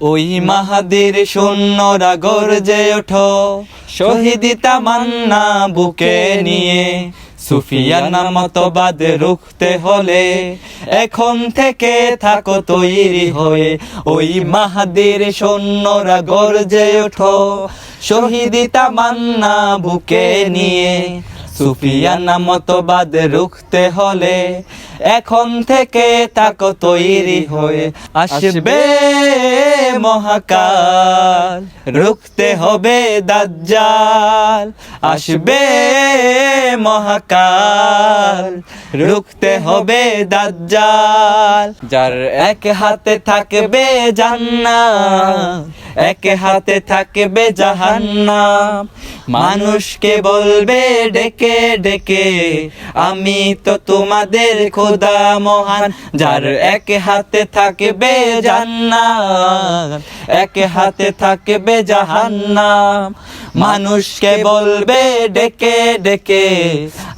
ওই মাহাদির সৈন্যরা গর্জে ওঠো। শহীদি তামান্না বুকে নিয়ে, সুফিয়ানা মতবাদ রুখতে হলে, এখন থেকে থাকো তৈরি হয়ে। ওই মাহাদির সৈন্যরা গর্জে ওঠো। শহীদি তামান্না বুকে নিয়ে সুফিয়ানা মতবাদ রুখতে হলে এখন থেকে তাকো তৈরি হয়ে আসবে মহাকাল। রুখতে হবে দাজ্জাল, আসবে মহাকাল। রুখতে হবে দাজ্জাল, যার এক হাতে থাকবে জান্নাত। এক হাতে থাকবে জাহান্নাম। মানুষকে বলবে, ডেকে ডেকে, আমি তো তোমাদের খোদা মহান। যার এক হাতে থাকবে জান্নাত এক হাতে থাকবে জাহান্নাম। মানুষকে বলবে, ডেকে ডেকে